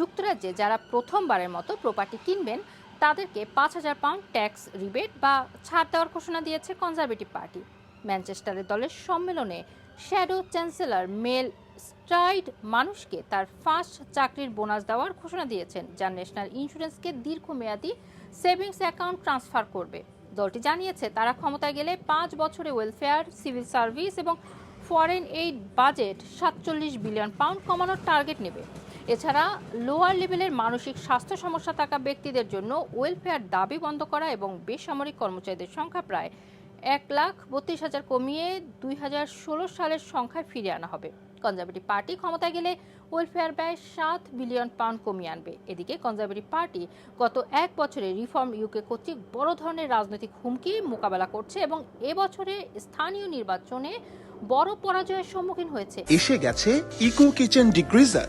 যুক্তরাজ্যে যারা প্রথমবারের মতো প্রপার্টি কিনবেন, তাদেরকে পাঁচ হাজার পাউন্ড ট্যাক্স রিবেট বা ছাড় দেওয়ার ঘোষণা দিয়েছে কনজারভেটিভ পার্টি ম্যানচেস্টারের দলের সম্মেলনে শ্যাডো চ্যান্সেলর মেল স্ট্রাইড মানুষকে তার ফার্স্ট চাকরির বোনাস দেওয়ার ঘোষণা দিয়েছেন, যা ন্যাশনাল ইন্স্যুরেন্সকে দীর্ঘমেয়াদী সেভিংস অ্যাকাউন্ট ট্রান্সফার করবে। দলটি জানিয়েছে, তারা ক্ষমতায় গেলে পাঁচ বছরে ওয়েলফেয়ার সিভিল সার্ভিস এবং ফরেন এইড বাজেট সাতচল্লিশ বিলিয়ন পাউন্ড কমানোর টার্গেট নেবে। এছাড়া লোয়ার লেভেলের মানসিক স্বাস্থ্য সমস্যা থাকা ব্যক্তিদের জন্য ওয়েলফেয়ার দাবি বন্ধ করা এবং বেসামরিক কর্মচারীদের সংখ্যা প্রায় এক লাখ বত্রিশ হাজার কমিয়ে দুই হাজার ষোলো সালের সংখ্যায় ফিরিয়ে আনা হবে। কনজারভেটিভ পার্টি ক্ষমতায় গেলে ওয়েলফেয়ার ব্যয় সাত বিলিয়ন পাউন্ড কমিয়ে আনবে। এদিকে কনজারভেটিভ পার্টি গত এক বছরে রিফর্ম ইউকে কর্তৃক বড় ধরনের রাজনৈতিক হুমকি মোকাবেলা করছে এবং এবছরে স্থানীয় নির্বাচনে বড় পরাজয়ের সম্মুখীন হয়েছে। এসে গেছে ইকো কিচেন ডিগ্রিজার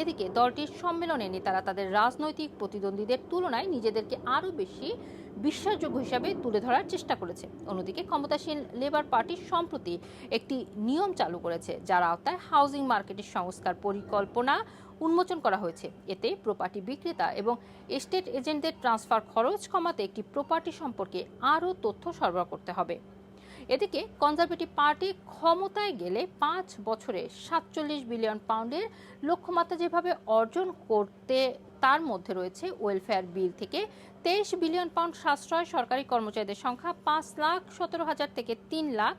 এদিকে দলটির সম্মেলনে নেতারা তাদের রাজনৈতিক প্রতিদ্বন্দ্বীদের তুলনায় নিজেদেরকে আরও বেশি বিশ্বাসযোগ্য হিসাবে তুলে ধরার চেষ্টা করেছে। অন্যদিকে ক্ষমতাসীন লেবার পার্টি সম্প্রতি একটি নিয়ম চালু করেছে, যার আওতায় হাউজিং মার্কেটের সংস্কার পরিকল্পনা উন্মোচন করা হয়েছে। এতে প্রপার্টি বিক্রেতা এবং এস্টেট এজেন্টদের ট্রান্সফার খরচ কমাতে একটি প্রপার্টি সম্পর্কে আরও তথ্য সরবরাহ করতে হবে। এদিকে কনজারভেটিভ পার্টি ক্ষমতায় গেলে পাঁচ বছরে সাতচল্লিশ বিলিয়ন পাউন্ডের লক্ষ্যমাত্রা যেভাবে অর্জন করতে, তার মধ্যে রয়েছে ওয়েলফেয়ার বিল থেকে তেইশ বিলিয়ন পাউন্ড সাশ্রয়। সরকারি কর্মচারীদের সংখ্যা পাঁচ লাখ সতেরো হাজার থেকে তিন লাখ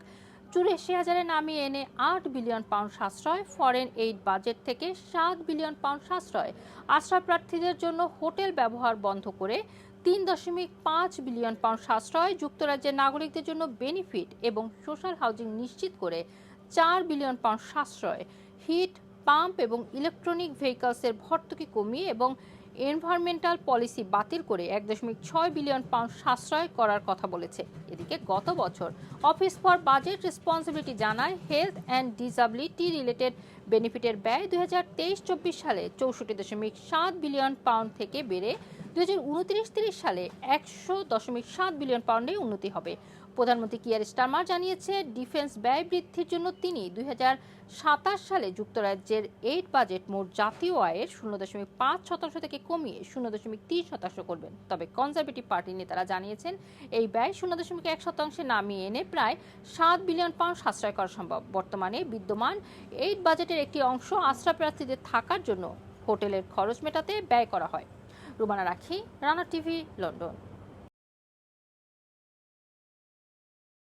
চুরাশি হাজারে নামিয়ে এনে আট বিলিয়ন পাউন্ড সাশ্রয়। ফরেন এইড বাজেট থেকে সাত বিলিয়ন পাউন্ড সাশ্রয়। আশ্রয় প্রার্থীদের জন্য হোটেল ব্যবহার বন্ধ করে তিন দশমিক পাঁচ বিলিয়ন পাউন্ড সাশ্রয় যুক্তরাজ্যের নাগরিকদের জন্য বেনিফিট এবং সোশ্যাল হাউজিং নিশ্চিত করে চার বিলিয়ন পাউন্ড সাশ্রয়। হিট, পাম্প এবং ইলেকট্রনিক ভেহিকলসের ভর্তুকি কমিয়ে এবং এনভায়রনমেন্টাল পলিসি বাতিল করে এক দশমিক ছয় বিলিয়ন পাউন্ড সাশ্রয় করার কথা বলেছে। এদিকে গত বছর অফিস ফর বাজেট রেসপন্সিবিলিটি জানায় হেলথ অ্যান্ড ডিসাবিলিটি রিলেটেড বেনিফিটের ব্যয় দুই হাজার তেইশ চব্বিশ সালে চৌষট্টি দশমিক সাত বিলিয়ন পাউন্ড থেকে বেড়ে দুই হাজার উনত্রিশ তিরিশ সালে একশো দশমিক সাত বিলিয়ন পাউন্ডে উন্নতি হবে। প্রধানমন্ত্রী কিয়ার স্টারমার জানিয়েছে, ডিফেন্স ব্যয় বৃদ্ধির জন্য তিনি দু হাজার সাতাশ সালে যুক্তরাজ্যের এইট বাজেট মোট জাতীয় আয়ের শূন্য দশমিক পাঁচ শতাংশ থেকে কমিয়ে শূন্য দশমিক তিন শতাংশ করবেন। তবে কনজারভেটিভ পার্টির নেতারা জানিয়েছেন, এই ব্যয় শূন্য দশমিক এক শতাংশে নামিয়ে এনে প্রায় সাত বিলিয়ন পাউন্ড সাশ্রয় করা সম্ভব। বর্তমানে বিদ্যমান এইট বাজেটের একটি অংশ আশ্রয় প্রার্থীদের থাকার জন্য হোটেলের খরচ মেটাতে ব্যয় করা হয়। রুমানা রাখি রানা টিভি লন্ডন।